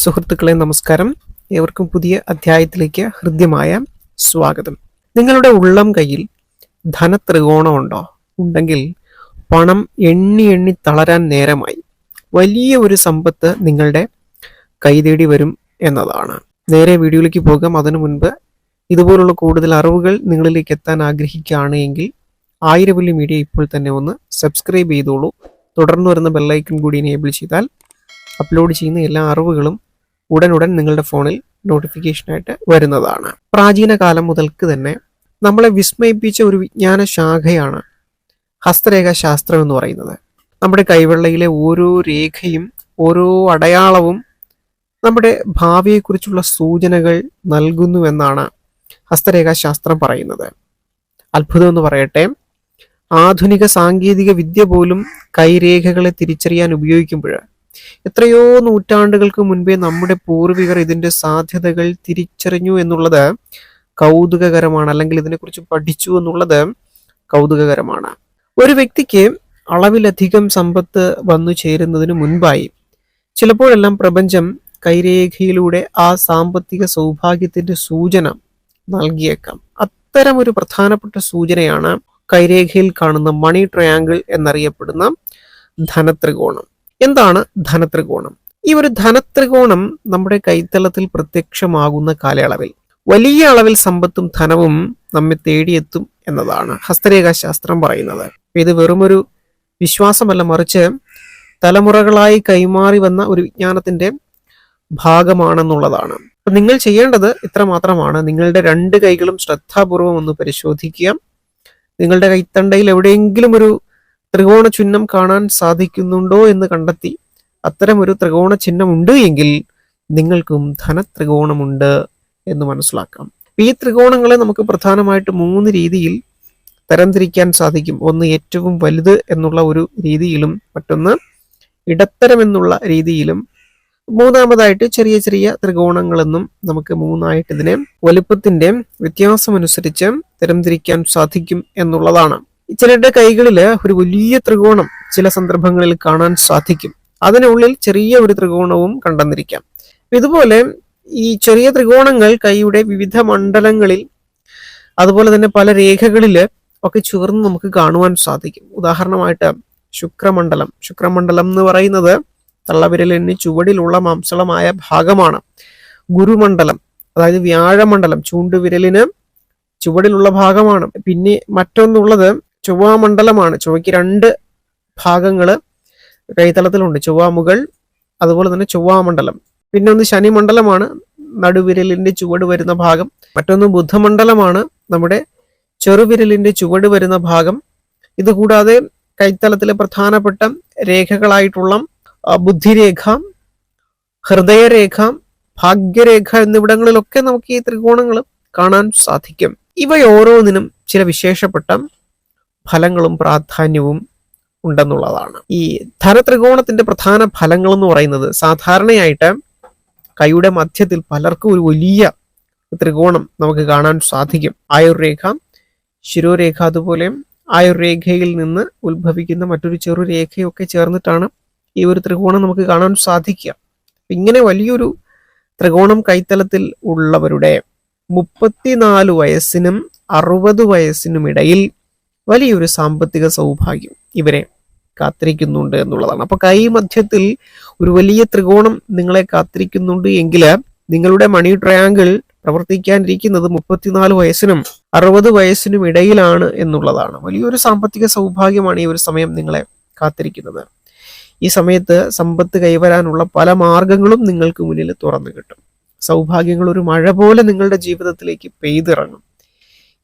സുഹൃത്തുക്കളെ നമസ്കാരം. ഏവർക്കും പുതിയ അധ്യായത്തിലേക്ക് ഹൃദ്യമായ സ്വാഗതം. നിങ്ങളുടെ ഉള്ളം കയ്യിൽ ധനത്രികോണമുണ്ടോ ഉണ്ടെങ്കിൽ പണം എണ്ണി എണ്ണി തളരാൻ നേരമായി. വലിയ ഒരു സമ്പത്ത് നിങ്ങളുടെ കൈതേടി വരും എന്നതാണ്. നേരെ വീഡിയോയിലേക്ക് പോകാം. അതിനു മുൻപ് ഇതുപോലുള്ള കൂടുതൽ അറിവുകൾ നിങ്ങളിലേക്ക് എത്താൻ ആഗ്രഹിക്കുകയാണ് എങ്കിൽ ആയിരവല്ലി മീഡിയ ഇപ്പോൾ തന്നെ ഒന്ന് സബ്സ്ക്രൈബ് ചെയ്തോളൂ. തുടർന്ന് വരുന്ന ബെല്ലൈക്കൺ കൂടി എനേബിൾ ചെയ്താൽ അപ്ലോഡ് ചെയ്യുന്ന എല്ലാ അറിവുകളും ഉടനുടൻ നിങ്ങളുടെ ഫോണിൽ നോട്ടിഫിക്കേഷനായിട്ട് വരുന്നതാണ്. പ്രാചീന കാലം മുതൽക്ക് തന്നെ നമ്മളെ വിസ്മയിപ്പിച്ച ഒരു വിജ്ഞാന ശാഖയാണ് ഹസ്തരേഖ ശാസ്ത്രം എന്ന് പറയുന്നത്. നമ്മുടെ കൈവെള്ളയിലെ ഓരോ രേഖയും ഓരോ അടയാളവും നമ്മുടെ ഭാവിയെക്കുറിച്ചുള്ള സൂചനകൾ നൽകുന്നുവെന്നാണ് ഹസ്തരേഖ ശാസ്ത്രം പറയുന്നത്. അത്ഭുതം എന്ന് പറയട്ടെ ആധുനിക സാങ്കേതിക വിദ്യ പോലും കൈരേഖകളെ തിരിച്ചറിയാൻ ഉപയോഗിക്കുമ്പോൾ എത്രയോ നൂറ്റാണ്ടുകൾക്ക് മുൻപേ നമ്മുടെ പൂർവികർ ഇതിന്റെ സാധ്യതകൾ തിരിച്ചറിഞ്ഞു എന്നുള്ളത് കൗതുകകരമാണ് അല്ലെങ്കിൽ ഇതിനെക്കുറിച്ച് പഠിച്ചു എന്നുള്ളത് കൗതുകകരമാണ്. ഒരു വ്യക്തിക്ക് അളവിലധികം സമ്പത്ത് വന്നു ചേരുന്നതിന് മുൻപായി ചിലപ്പോഴെല്ലാം പ്രപഞ്ചം കൈരേഖയിലൂടെ ആ സാമ്പത്തിക സൗഭാഗ്യത്തിന്റെ സൂചന നൽകിയേക്കാം. അത്തരം ഒരു പ്രധാനപ്പെട്ട സൂചനയാണ് കൈരേഖയിൽ കാണുന്ന മണി ട്രയാങ്കിൾ എന്നറിയപ്പെടുന്ന ധനത്രികോണം. എന്താണ് ധനത്രികോണം? ഈ ഒരു ധനത്രികോണം നമ്മുടെ കൈത്തലത്തിൽ പ്രത്യക്ഷമാകുന്ന കാലയളവിൽ വലിയ അളവിൽ സമ്പത്തും ധനവും നമ്മെ തേടിയെത്തും എന്നതാണ് ഹസ്തരേഖാശാസ്ത്രം പറയുന്നത്. ഇത് വെറുമൊരു വിശ്വാസമല്ല മറിച്ച് തലമുറകളായി കൈമാറി വന്ന ഒരു വിജ്ഞാനത്തിന്റെ ഭാഗമാണെന്നുള്ളതാണ്. നിങ്ങൾ ചെയ്യേണ്ടത് ഇത്ര മാത്രമാണ് നിങ്ങളുടെ രണ്ട് കൈകളും ശ്രദ്ധാപൂർവം ഒന്ന് പരിശോധിക്കുക. നിങ്ങളുടെ കൈത്തണ്ടയിൽ എവിടെയെങ്കിലും ഒരു ത്രികോണ ചിഹ്നം കാണാൻ സാധിക്കുന്നുണ്ടോ എന്ന് കണ്ടെത്തി. അത്തരം ഒരു ത്രികോണ ചിഹ്നം ഉണ്ട് എങ്കിൽ നിങ്ങൾക്കും ധനത്രികോണമുണ്ട് എന്ന് മനസ്സിലാക്കാം. ഈ ത്രികോണങ്ങളെ നമുക്ക് പ്രധാനമായിട്ട് മൂന്ന് രീതിയിൽ തരംതിരിക്കാൻ സാധിക്കും. ഒന്ന് ഏറ്റവും വലുത് എന്നുള്ള ഒരു രീതിയിലും മറ്റൊന്ന് ഇടത്തരം എന്നുള്ള രീതിയിലും. മൂന്നാമതായിട്ട് ചെറിയ ചെറിയ ത്രികോണങ്ങളെന്നും നമുക്ക് മൂന്നായിട്ട് ഇതിനെ വലുപ്പത്തിന്റെ വ്യത്യാസമനുസരിച്ച് തരംതിരിക്കാൻ സാധിക്കും എന്നുള്ളതാണ്. ചിലരുടെ കൈകളിൽ ഒരു വലിയ ത്രികോണം ചില സന്ദർഭങ്ങളിൽ കാണാൻ സാധിക്കും. അതിനുള്ളിൽ ചെറിയ ഒരു ത്രികോണവും കണ്ടെന്നിരിക്കാം. ഇതുപോലെ ഈ ചെറിയ ത്രികോണങ്ങൾ കൈയുടെ വിവിധ മണ്ഡലങ്ങളിൽ അതുപോലെ തന്നെ പല രേഖകളിൽ ഒക്കെ ചേർന്ന് നമുക്ക് കാണുവാൻ സാധിക്കും. ഉദാഹരണമായിട്ട് ശുക്രമണ്ഡലം. ശുക്രമണ്ഡലം എന്ന് പറയുന്നത് തള്ളവിരലിന് ചുവടിലുള്ള മാംസളമായ ഭാഗമാണ്. ഗുരുമണ്ഡലം അതായത് വ്യാഴമണ്ഡലം ചൂണ്ടുവിരലിന് ചുവടിലുള്ള ഭാഗമാണ്. പിന്നെ മറ്റൊന്നുള്ളത് ചൊവ്വാമണ്ഡലമാണ്. ചൊവ്വയ്ക്ക് രണ്ട് ഭാഗങ്ങൾ കൈതളത്തിലുണ്ട് ചൊവ്വാമുകൾ അതുപോലെ തന്നെ ചൊവ്വാമണ്ഡലം. പിന്നെ ഒന്ന് ശനിമണ്ഡലമാണ്. നടുവിരലിന്റെ ചുവട് വരുന്ന ഭാഗം. മറ്റൊന്ന് ബുദ്ധമണ്ഡലമാണ്. നമ്മുടെ ചെറുവിരലിന്റെ ചുവട് വരുന്ന ഭാഗം. ഇതുകൂടാതെ കൈത്തലത്തിലെ പ്രധാനപ്പെട്ട രേഖകളായിട്ടുള്ള ബുദ്ധിരേഖ ഹൃദയരേഖ ഭാഗ്യരേഖ എന്നിവിടങ്ങളിലൊക്കെ നമുക്ക് ഈ ത്രികോണങ്ങൾ കാണാൻ സാധിക്കും. ഇവയോരോന്നിനും ചില വിശേഷപ്പെട്ട ഫലങ്ങളും പ്രാധാന്യവും ഉണ്ടെന്നുള്ളതാണ്. ഈ ധനത്രികോണത്തിന്റെ പ്രധാന ഫലങ്ങൾ എന്ന് പറയുന്നത് സാധാരണയായിട്ട് കൈയുടെ മധ്യത്തിൽ പലർക്കും ഒരു വലിയ ത്രികോണം നമുക്ക് കാണാൻ സാധിക്കും. ആയുർരേഖ ശിരോരേഖ അതുപോലെ ആയുർരേഖയിൽ നിന്ന് ഉത്ഭവിക്കുന്ന മറ്റൊരു ചെറു രേഖയൊക്കെ ചേർന്നിട്ടാണ് ഈ ഒരു ത്രികോണം നമുക്ക് കാണാൻ സാധിക്കുക. ഇങ്ങനെ വലിയൊരു ത്രികോണം കൈത്തലത്തിൽ ഉള്ളവരുടെ മുപ്പത്തിനാല് വയസ്സിനും അറുപത് വയസ്സിനും ഇടയിൽ വലിയൊരു സാമ്പത്തിക സൗഭാഗ്യം ഇവരെ കാത്തിരിക്കുന്നുണ്ട് എന്നുള്ളതാണ്. അപ്പൊ കൈ മധ്യത്തിൽ ഒരു വലിയ ത്രികോണം നിങ്ങളെ കാത്തിരിക്കുന്നുണ്ട് എങ്കിൽ നിങ്ങളുടെ മണി ട്രയാങ്കിൾ പ്രവർത്തിക്കാനിരിക്കുന്നത് മുപ്പത്തിനാല് വയസ്സിനും അറുപത് വയസ്സിനും ഇടയിലാണ് എന്നുള്ളതാണ്. വലിയൊരു സാമ്പത്തിക സൗഭാഗ്യമാണ് ഈ ഒരു സമയം നിങ്ങളെ കാത്തിരിക്കുന്നത്. ഈ സമയത്ത് സമ്പത്ത് കൈവരാനുള്ള പല മാർഗങ്ങളും നിങ്ങൾക്ക് മുന്നിൽ തുറന്നു കിട്ടും. സൗഭാഗ്യങ്ങൾ ഒരു മഴ പോലെ നിങ്ങളുടെ ജീവിതത്തിലേക്ക് പെയ്തിറങ്ങും.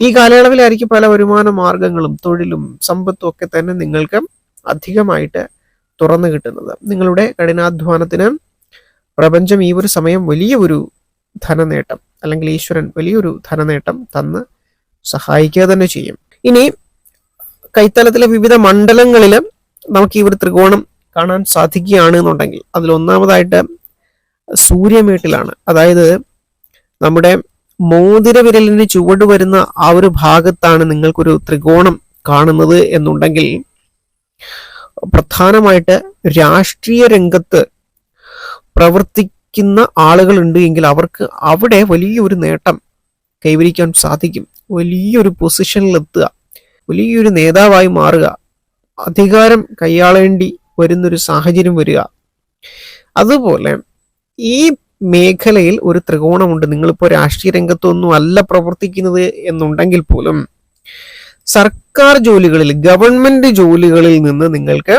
ഈ കാലയളവിലായിരിക്കും പല വരുമാന മാർഗങ്ങളും തൊഴിലും സമ്പത്തും ഒക്കെ തന്നെ നിങ്ങൾക്ക് അധികമായിട്ട് തുറന്നു കിട്ടുന്നത്. നിങ്ങളുടെ കഠിനാധ്വാനത്തിന് പ്രപഞ്ചം ഈ ഒരു സമയം വലിയ ഒരു ധനനേട്ടം അല്ലെങ്കിൽ ഈശ്വരൻ വലിയൊരു ധനനേട്ടം തന്ന് സഹായിക്കുക തന്നെ ചെയ്യും. ഇനി കൈത്തലത്തിലെ വിവിധ മണ്ഡലങ്ങളിൽ നമുക്ക് ഈ ഒരു ത്രികോണം കാണാൻ സാധിക്കുകയാണ് എന്നുണ്ടെങ്കിൽ അതിൽ ഒന്നാമതായിട്ട് സൂര്യമേട്ടിലാണ്. അതായത് നമ്മുടെ മോതിര വിരലിന് ചുവട് വരുന്ന ആ ഒരു ഭാഗത്താണ് നിങ്ങൾക്കൊരു ത്രികോണം കാണുന്നത് എന്നുണ്ടെങ്കിൽ പ്രധാനമായിട്ട് രാഷ്ട്രീയ രംഗത്ത് പ്രവർത്തി പ്രവർത്തിക്കുന്ന ആളുകളുണ്ട് എങ്കിൽ അവർക്ക് അവിടെ വലിയൊരു നേട്ടം കൈവരിക്കാൻ സാധിക്കും. വലിയൊരു പൊസിഷനിലെത്തുക വലിയൊരു നേതാവായി മാറുക. അധികാരം കൈയാളേണ്ടി വരുന്നൊരു സാഹചര്യം വരിക. അതുപോലെ ഈ മേഖലയിൽ ഒരു ത്രികോണമുണ്ട്. നിങ്ങളിപ്പോൾ രാഷ്ട്രീയ രംഗത്തൊന്നും അല്ല പ്രവർത്തിക്കുന്നത് എന്നുണ്ടെങ്കിൽ പോലും സർക്കാർ ജോലികളിൽ ഗവൺമെന്റ് ജോലികളിൽ നിന്ന് നിങ്ങൾക്ക്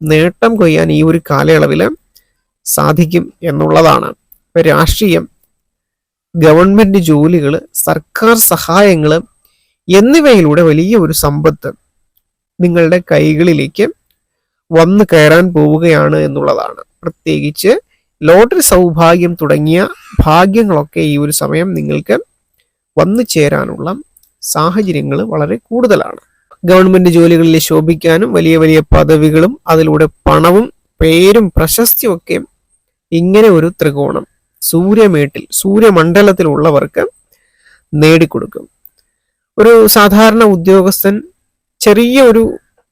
നേട്ടം കൊയ്യാൻ ഈ ഒരു കാലയളവിൽ സാധിക്കും എന്നുള്ളതാണ്. ഇപ്പൊ രാഷ്ട്രീയം ഗവൺമെന്റ് ജോലികൾ സർക്കാർ സഹായങ്ങൾ എന്നിവയിലൂടെ വലിയ ഒരു സമ്പത്ത് നിങ്ങളുടെ കൈകളിലേക്ക് വന്നു കയറാൻ പോവുകയാണ് എന്നുള്ളതാണ്. പ്രത്യേകിച്ച് ലോട്ടറി സൗഭാഗ്യം തുടങ്ങിയ ഭാഗ്യങ്ങളൊക്കെ ഈ ഒരു സമയം നിങ്ങൾക്ക് വന്നു ചേരാനുള്ള സാഹചര്യങ്ങൾ വളരെ കൂടുതലാണ്. ഗവൺമെന്റ് ജോലികളിൽ ശോഭിക്കാനും വലിയ വലിയ പദവികളും അതിലൂടെ പണവും പേരും പ്രശസ്തിയും ഒക്കെ ഇങ്ങനെ ഒരു ത്രികോണം സൂര്യമേട്ടിൽ സൂര്യമണ്ഡലത്തിലുള്ളവർക്ക് നേടിക്കൊടുക്കും. ഒരു സാധാരണ ഉദ്യോഗസ്ഥൻ ചെറിയ ഒരു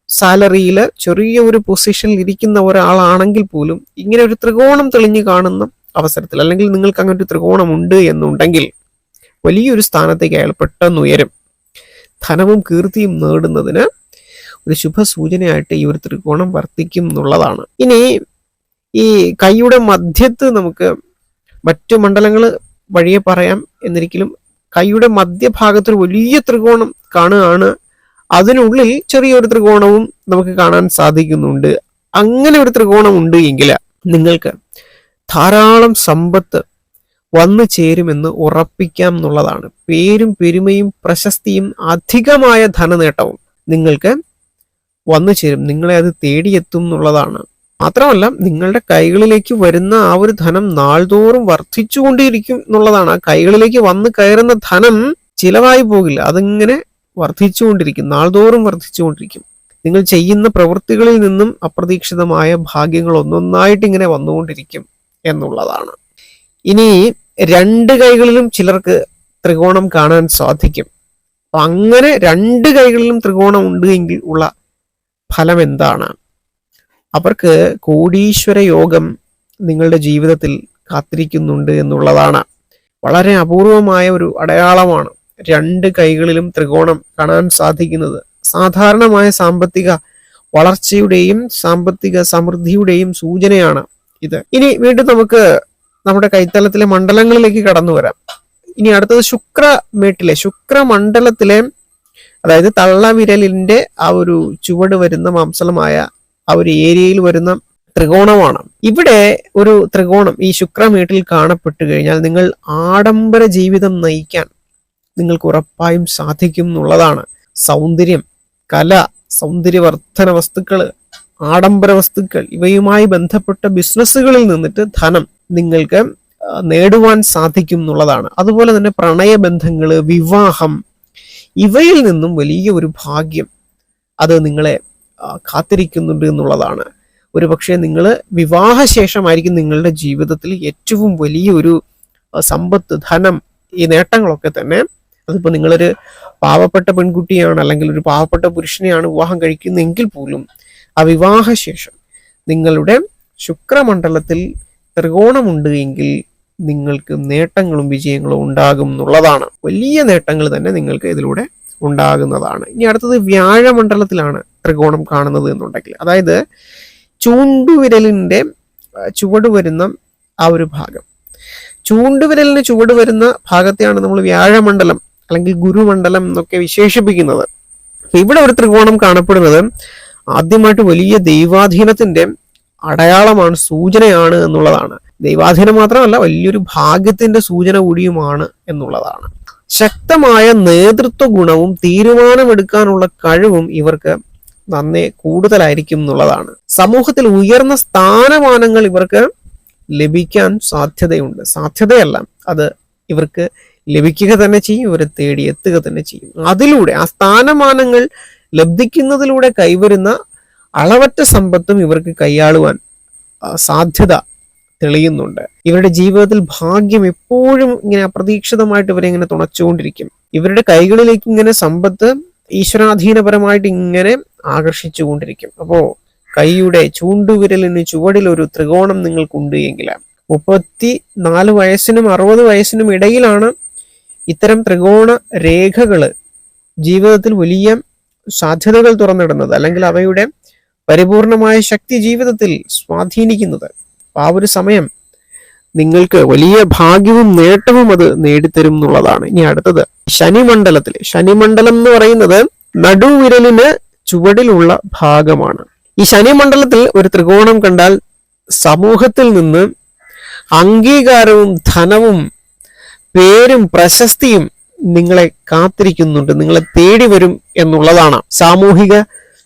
സാലറിയിൽ ചെറിയ ഒരു പൊസിഷനിൽ ഇരിക്കുന്ന ഒരാളാണെങ്കിൽ പോലും ഇങ്ങനെ ഒരു ത്രികോണം തെളിഞ്ഞു കാണുന്ന അവസരത്തിൽ അല്ലെങ്കിൽ നിങ്ങൾക്ക് അങ്ങനെ ഒരു ത്രികോണം ഉണ്ട് എന്നുണ്ടെങ്കിൽ വലിയൊരു സ്ഥാനത്തേക്ക് അയാൾ പെട്ടെന്ന് ഉയരും. ധനവും കീർത്തിയും നേടുന്നതിന് ഒരു ശുഭ സൂചനയായിട്ട് ഈ ഒരു ത്രികോണം വർത്തിക്കും എന്നുള്ളതാണ്. ഇനി ഈ കൈയുടെ മധ്യത്ത് നമുക്ക് മറ്റു മണ്ഡലങ്ങൾ വഴിയെ പറയാം. എന്നിരിക്കലും കൈയുടെ മധ്യഭാഗത്തൊരു വലിയ ത്രികോണം കാണുകയാണ് അതിനുള്ളിൽ ചെറിയൊരു ത്രികോണവും നമുക്ക് കാണാൻ സാധിക്കുന്നുണ്ട്. അങ്ങനെ ഒരു ത്രികോണം ഉണ്ട് എങ്കിൽ നിങ്ങൾക്ക് ധാരാളം സമ്പത്ത് വന്നു ചേരുമെന്ന് ഉറപ്പിക്കാം എന്നുള്ളതാണ്. പേരും പെരുമയും പ്രശസ്തിയും അധികമായ ധനനേട്ടവും നിങ്ങൾക്ക് വന്നു ചേരും. നിങ്ങളെ അത് തേടിയെത്തും എന്നുള്ളതാണ്. മാത്രമല്ല നിങ്ങളുടെ കൈകളിലേക്ക് വരുന്ന ആ ഒരു ധനം നാൾതോറും വർദ്ധിച്ചുകൊണ്ടിരിക്കും എന്നുള്ളതാണ്. ആ കൈകളിലേക്ക് വന്നു കയറുന്ന ധനം ചിലവായി പോകില്ല. അതിങ്ങനെ വർദ്ധിച്ചുകൊണ്ടിരിക്കും. നാൾതോറും വർദ്ധിച്ചുകൊണ്ടിരിക്കും. നിങ്ങൾ ചെയ്യുന്ന പ്രവൃത്തികളിൽ നിന്നും അപ്രതീക്ഷിതമായ ഭാഗ്യങ്ങൾ ഒന്നൊന്നായിട്ട് ഇങ്ങനെ വന്നുകൊണ്ടിരിക്കും എന്നുള്ളതാണ്. ഇനി രണ്ട് കൈകളിലും ചിലർക്ക് ത്രികോണം കാണാൻ സാധിക്കും. അപ്പൊ അങ്ങനെ രണ്ട് കൈകളിലും ത്രികോണം ഉണ്ട് എങ്കിൽ ഉള്ള ഫലം എന്താണ്? അവർക്ക് കോടീശ്വര യോഗം നിങ്ങളുടെ ജീവിതത്തിൽ കാത്തിരിക്കുന്നുണ്ട് എന്നുള്ളതാണ്. വളരെ അപൂർവമായ ഒരു അടയാളമാണ്. രണ്ട് കൈകളിലും ത്രികോണം കാണാൻ സാധിക്കുന്നത്. സാധാരണമായ സാമ്പത്തിക വളർച്ചയുടെയും സാമ്പത്തിക സമൃദ്ധിയുടെയും സൂചനയാണ് ഇത്. ഇനി വീണ്ടും നമുക്ക് നമ്മുടെ കൈത്തലത്തിലെ മണ്ഡലങ്ങളിലേക്ക് കടന്നു വരാം. ഇനി അടുത്തത് ശുക്രമേട്ടിലെ ശുക്രമണ്ഡലത്തിലെ അതായത് തള്ളവിരലിന്റെ ആ ഒരു ചുവട് വരുന്ന മാംസളമായ ആ ഒരു ഏരിയയിൽ വരുന്ന ത്രികോണമാണ്. ഇവിടെ ഒരു ത്രികോണം ഈ ശുക്രമേട്ടിൽ കാണപ്പെട്ടു കഴിഞ്ഞാൽ നിങ്ങൾ ആഡംബര ജീവിതം നയിക്കാൻ നിങ്ങൾക്ക് ഉറപ്പായും സാധിക്കും എന്നുള്ളതാണ്. സൗന്ദര്യം കല സൗന്ദര്യവർദ്ധന വസ്തുക്കൾ ആഡംബര വസ്തുക്കൾ ഇവയുമായി ബന്ധപ്പെട്ട ബിസിനസ്സുകളിൽ നിന്നിട്ട് ധനം നിങ്ങൾക്ക് നേടുവാൻ സാധിക്കും എന്നുള്ളതാണ്. അതുപോലെ തന്നെ പ്രണയബന്ധങ്ങൾ വിവാഹം ഇവയിൽ നിന്നും വലിയ ഒരു ഭാഗ്യം അത് നിങ്ങളെ കാത്തിരിക്കുന്നുണ്ട് എന്നുള്ളതാണ്. ഒരു പക്ഷേ നിങ്ങൾ വിവാഹശേഷമായിരിക്കും നിങ്ങളുടെ ജീവിതത്തിൽ ഏറ്റവും വലിയൊരു സമ്പത്ത് ധനം ഈ നേട്ടങ്ങളൊക്കെ തന്നെ അതിപ്പോൾ നിങ്ങളൊരു പാവപ്പെട്ട പെൺകുട്ടിയാണ് അല്ലെങ്കിൽ ഒരു പാവപ്പെട്ട പുരുഷനെയാണ് വിവാഹം കഴിക്കുന്നതെങ്കിൽ പോലും ആ വിവാഹശേഷം നിങ്ങളുടെ ശുക്രമണ്ഡലത്തിൽ ത്രികോണമുണ്ട് എങ്കിൽ നിങ്ങൾക്ക് നേട്ടങ്ങളും വിജയങ്ങളും ഉണ്ടാകും എന്നുള്ളതാണ്. വലിയ നേട്ടങ്ങൾ തന്നെ നിങ്ങൾക്ക് ഇതിലൂടെ ഉണ്ടാകുന്നതാണ്. ഇനി അടുത്തത് വ്യാഴമണ്ഡലത്തിലാണ് ത്രികോണം കാണുന്നത് എന്നുണ്ടെങ്കിൽ. അതായത് ചൂണ്ടുവിരലിന്റെ ചുവട് വരുന്ന ആ ഒരു ഭാഗം. ചൂണ്ടുവിരലിന് ചുവട് വരുന്ന ഭാഗത്തെയാണ് നമ്മൾ വ്യാഴമണ്ഡലം അല്ലെങ്കിൽ ഗുരുമണ്ഡലം എന്നൊക്കെ വിശേഷിപ്പിക്കുന്നത്. ഇവിടെ ഒരു ത്രികോണം കാണപ്പെടുന്നത് ആദ്യമായിട്ട് വലിയ ദൈവാധീനത്തിന്റെ അടയാളമാണ് സൂചനയാണ് എന്നുള്ളതാണ്. ദൈവാധീനം മാത്രമല്ല വലിയൊരു ഭാഗ്യത്തിന്റെ സൂചന കൂടിയുമാണ് എന്നുള്ളതാണ്. ശക്തമായ നേതൃത്വ ഗുണവും തീരുമാനമെടുക്കാനുള്ള കഴിവും ഇവർക്ക് നന്നേ കൂടുതലായിരിക്കും എന്നുള്ളതാണ്. സമൂഹത്തിൽ ഉയർന്ന സ്ഥാനമാനങ്ങൾ ഇവർക്ക് ലഭിക്കാൻ സാധ്യതയുണ്ട്. സാധ്യതയല്ല അത് ഇവർക്ക് ലഭിക്കുക തന്നെ ചെയ്യും ഇവരെ തേടി എത്തുക തന്നെ ചെയ്യും. അതിലൂടെ ആ സ്ഥാനമാനങ്ങൾ ലബ്ധിക്കുന്നതിലൂടെ കൈവരുന്ന അളവറ്റ സമ്പത്തും ഇവർക്ക് കൈയാളുവാൻ സാധ്യത തെളിയുന്നുണ്ട്. ഇവരുടെ ജീവിതത്തിൽ ഭാഗ്യം എപ്പോഴും ഇങ്ങനെ അപ്രതീക്ഷിതമായിട്ട് ഇവരെ ഇങ്ങനെ തുണച്ചുകൊണ്ടിരിക്കും. ഇവരുടെ കൈകളിലേക്ക് ഇങ്ങനെ സമ്പത്ത് ഈശ്വരാധീനപരമായിട്ട് ഇങ്ങനെ ആകർഷിച്ചുകൊണ്ടിരിക്കും. അപ്പോ കൈയുടെ ചൂണ്ടുവിരലിന് ചുവടിൽ ഒരു ത്രികോണം നിങ്ങൾക്കുണ്ട് എങ്കിൽ മുപ്പത്തി നാല് വയസ്സിനും അറുപത് വയസ്സിനും ഇടയിലാണ് ഇത്തരം ത്രികോണ രേഖകൾ ജീവിതത്തിൽ വലിയ സാധ്യതകൾ തുറന്നിടുന്നത് അല്ലെങ്കിൽ അവയുടെ പരിപൂർണമായ ശക്തി ജീവിതത്തിൽ സ്വാധീനിക്കുന്നത്. ആ ഒരു സമയം നിങ്ങൾക്ക് വലിയ ഭാഗ്യവും നേട്ടവും അത് നേടിത്തരും എന്നുള്ളതാണ്. ഇനി അടുത്തത് ശനിമണ്ഡലത്തിൽ. ശനിമണ്ഡലം എന്ന് പറയുന്നത് നടുവിരലിന് ചുവടിലുള്ള ഭാഗമാണ്. ഈ ശനിമണ്ഡലത്തിൽ ഒരു ത്രികോണം കണ്ടാൽ സമൂഹത്തിൽ നിന്ന് അംഗീകാരവും ധനവും പേരും പ്രശസ്തിയും നിങ്ങളെ കാത്തിരിക്കുന്നുണ്ട് നിങ്ങളെ തേടി വരും എന്നുള്ളതാണ്. സാമൂഹിക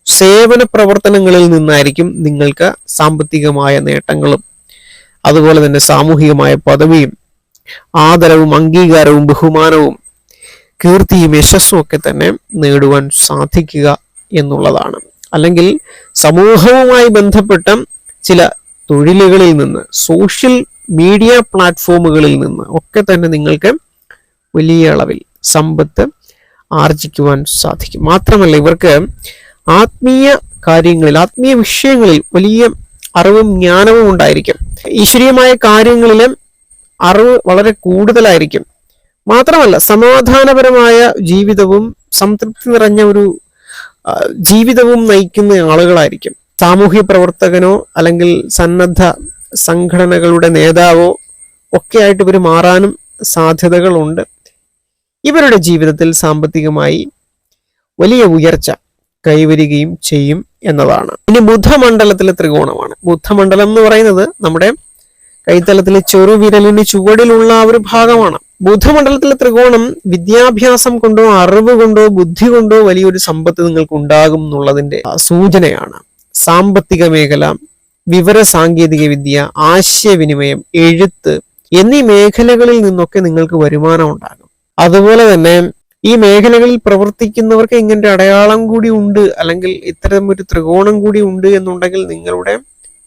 സേവന പ്രവർത്തനങ്ങളിൽ നിന്നായിരിക്കും നിങ്ങൾക്ക് സാമ്പത്തികമായ നേട്ടങ്ങളും അതുപോലെ തന്നെ സാമൂഹികമായ പദവിയും ആദരവും അംഗീകാരവും ബഹുമാനവും കീർത്തിയും യശസ്സും ഒക്കെ തന്നെ നേടുവാൻ സാധിക്കുക എന്നുള്ളതാണ്. അല്ലെങ്കിൽ സമൂഹവുമായി ബന്ധപ്പെട്ട ചില തൊഴിലുകളിൽ നിന്ന് സോഷ്യൽ മീഡിയ പ്ലാറ്റ്ഫോമുകളിൽ നിന്ന് ഒക്കെ തന്നെ നിങ്ങൾക്ക് വലിയ അളവിൽ സമ്പത്ത് ആർജിക്കുവാൻ സാധിക്കും. മാത്രമല്ല ഇവർക്ക് ആത്മീയ കാര്യങ്ങളിൽ ആത്മീയ വിഷയങ്ങളിൽ വലിയ അറിവും ജ്ഞാനവും ഉണ്ടായിരിക്കും. ഈശ്വരീയമായ കാര്യങ്ങളിൽ അറിവ് വളരെ കൂടുതലായിരിക്കും. മാത്രമല്ല സമാധാനപരമായ ജീവിതവും സംതൃപ്തി നിറഞ്ഞ ഒരു ജീവിതവും നയിക്കുന്ന ആളുകളായിരിക്കും. സാമൂഹ്യ പ്രവർത്തകനോ അല്ലെങ്കിൽ സന്നദ്ധ സംഘടനകളുടെ നേതാവോ ഒക്കെ ആയിട്ട് ഇവർ മാറാനും സാധ്യതകളുണ്ട്. ഇവരുടെ ജീവിതത്തിൽ സാമ്പത്തികമായി വലിയ ഉയർച്ച കൈവരികയും ചെയ്യും എന്നതാണ് ഇനി ബുദ്ധമണ്ഡലത്തിലെ ത്രികോണമാണ്. ബുദ്ധമണ്ഡലം എന്ന് പറയുന്നത് നമ്മുടെ കൈത്തലത്തിലെ ചെറുവിരലിന് ചുവടിലുള്ള ഒരു ഭാഗമാണ്. ബുദ്ധമണ്ഡലത്തിലെ ത്രികോണം വിദ്യാഭ്യാസം കൊണ്ടോ അറിവ് കൊണ്ടോ ബുദ്ധി കൊണ്ടോ വലിയൊരു സമ്പത്ത് നിങ്ങൾക്ക് ഉണ്ടാകും എന്നുള്ളതിന്റെ സൂചനയാണ്. സാമ്പത്തിക മേഖല വിവര സാങ്കേതിക വിദ്യ ആശയവിനിമയം എഴുത്ത് എന്നീ മേഖലകളിൽ നിന്നൊക്കെ നിങ്ങൾക്ക് വരുമാനം ഉണ്ടാകും. അതുപോലെ തന്നെ ഈ മേഖലകളിൽ പ്രവർത്തിക്കുന്നവർക്ക് ഇങ്ങനൊരു അടയാളം കൂടി ഉണ്ട് അല്ലെങ്കിൽ ഇത്തരം ഒരു ത്രികോണം കൂടി ഉണ്ട് എന്നുണ്ടെങ്കിൽ നിങ്ങളുടെ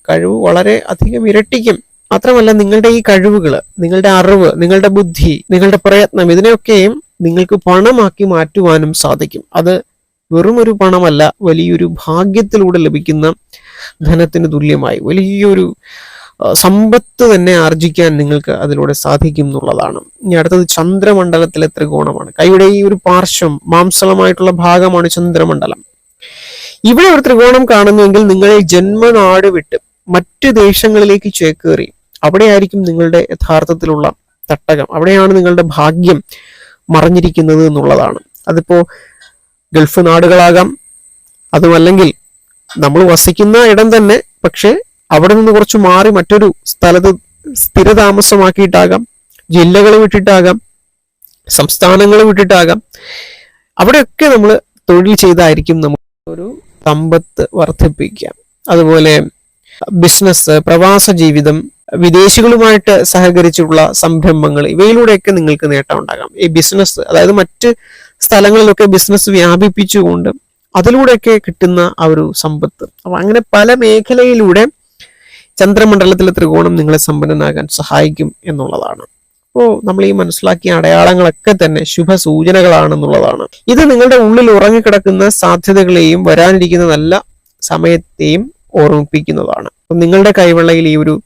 കഴിവ് വളരെ അധികം ഇരട്ടിക്കും. മാത്രമല്ല നിങ്ങളുടെ ഈ കഴിവുകൾ നിങ്ങളുടെ അറിവ് നിങ്ങളുടെ ബുദ്ധി നിങ്ങളുടെ പ്രയത്നം ഇതിനെയൊക്കെയും നിങ്ങൾക്ക് പണമാക്കി മാറ്റുവാനും സാധിക്കും. അത് വെറും ഒരു പണമല്ല വലിയൊരു ഭാഗ്യത്തിലൂടെ ലഭിക്കുന്ന ധനത്തിന് തുല്യമായി വലിയൊരു സമ്പത്ത് തന്നെ ആർജിക്കാൻ നിങ്ങൾക്ക് അതിലൂടെ സാധിക്കും എന്നുള്ളതാണ്. ഇനി അടുത്തത് ചന്ദ്രമണ്ഡലത്തിലെ ത്രികോണമാണ്. കൈയുടെ ഈ ഒരു പാർശ്വം മാംസളമായിട്ടുള്ള ഭാഗമാണ് ചന്ദ്രമണ്ഡലം. ഇവിടെ ഒരു ത്രികോണം കാണുന്നുവെങ്കിൽ നിങ്ങൾ ജന്മനാട് വിട്ട് മറ്റ് ദേശങ്ങളിലേക്ക് ചേക്കേറി അവിടെയായിരിക്കും നിങ്ങളുടെ യഥാർത്ഥത്തിലുള്ള തട്ടകം അവിടെയാണ് നിങ്ങളുടെ ഭാഗ്യം മറഞ്ഞിരിക്കുന്നത് എന്നുള്ളതാണ്. അതിപ്പോ ഗൾഫ് നാടുകളാകാം. അതുമല്ലെങ്കിൽ നമ്മൾ വസിക്കുന്ന ഇടം തന്നെ പക്ഷേ അവിടെ നിന്ന് കുറച്ച് മാറി മറ്റൊരു സ്ഥലത്ത് സ്ഥിരതാമസമാക്കിയിട്ടാകാം. ജില്ലകൾ വിട്ടിട്ടാകാം. സംസ്ഥാനങ്ങൾ വിട്ടിട്ടാകാം. അവിടെയൊക്കെ നമ്മൾ തൊഴിൽ ചെയ്തായിരിക്കും നമുക്ക് ഒരു സമ്പത്ത് വർദ്ധിപ്പിക്കാം. അതുപോലെ ബിസിനസ് പ്രവാസ ജീവിതം വിദേശികളുമായിട്ട് സഹകരിച്ചുള്ള സംരംഭങ്ങൾ ഇവയിലൂടെയൊക്കെ നിങ്ങൾക്ക് നേട്ടം ഉണ്ടാകാം. ഈ ബിസിനസ് അതായത് മറ്റ് സ്ഥലങ്ങളിലൊക്കെ ബിസിനസ് വ്യാപിപ്പിച്ചുകൊണ്ട് അതിലൂടെയൊക്കെ കിട്ടുന്ന ആ ഒരു സമ്പത്ത്. അപ്പൊ അങ്ങനെ പല മേഖലയിലൂടെ ചന്ദ്രമണ്ഡലത്തിലെ ത്രികോണം നിങ്ങളെ സമ്പന്നനാകാൻ സഹായിക്കും എന്നുള്ളതാണ്. അപ്പോൾ നമ്മൾ ഈ മനസ്സിലാക്കിയ അടയാളങ്ങളൊക്കെ തന്നെ ശുഭ സൂചനകളാണെന്നുള്ളതാണ് ഇത് നിങ്ങളുടെ ഉള്ളിൽ ഉറങ്ങിക്കിടക്കുന്ന സാധ്യതകളെയും വരാനിരിക്കുന്ന നല്ല സമയത്തെയും ഓർമ്മിപ്പിക്കുന്നതാണ്. അപ്പം നിങ്ങളുടെ കൈവെള്ളയിൽ ഈ ഒരു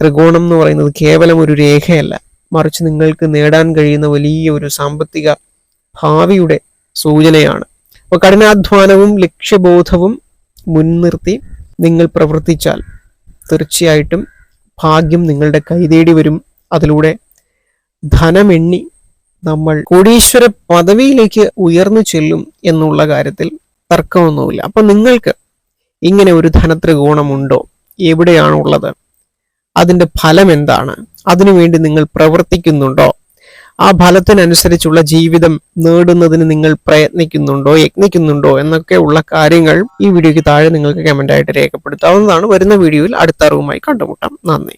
ത്രികോണം എന്ന് പറയുന്നത് കേവലം ഒരു രേഖയല്ല. മറിച്ച് നിങ്ങൾക്ക് നേടാൻ കഴിയുന്ന വലിയ ഒരു സാമ്പത്തിക ഭാവിയുടെ സൂചനയാണ്. അപ്പോൾ കഠിനാധ്വാനവും ലക്ഷ്യബോധവും മുൻനിർത്തി നിങ്ങൾ പ്രവർത്തിച്ചാൽ തീർച്ചയായിട്ടും ഭാഗ്യം നിങ്ങളുടെ കൈതേടി വരും. അതിലൂടെ ധനമെണ്ണി നമ്മൾ കോടീശ്വര പദവിയിലേക്ക് ഉയർന്നു ചെല്ലും എന്നുള്ള കാര്യത്തിൽ തർക്കമൊന്നുമില്ല. അപ്പൊ നിങ്ങൾക്ക് ഇങ്ങനെ ഒരു ധനത്രികോണമുണ്ടോ? എവിടെയാണുള്ളത്? അതിന്റെ ഫലം എന്താണ് അതിനുവേണ്ടി നിങ്ങൾ പ്രവർത്തിക്കുന്നുണ്ടോ? ആ ഫലത്തിനനുസരിച്ചുള്ള ജീവിതം നേടുന്നതിന് നിങ്ങൾ പ്രയത്നിക്കുന്നുണ്ടോ യത്നിക്കുന്നുണ്ടോ എന്നൊക്കെ ഉള്ള കാര്യങ്ങൾ ഈ വീഡിയോയ്ക്ക് താഴെ നിങ്ങൾക്ക് കമന്റായിട്ട് രേഖപ്പെടുത്താവുന്നതാണ്. വരുന്ന വീഡിയോയിൽ അടുത്ത അറിവുമായി കണ്ടുമുട്ടാം. നന്ദി.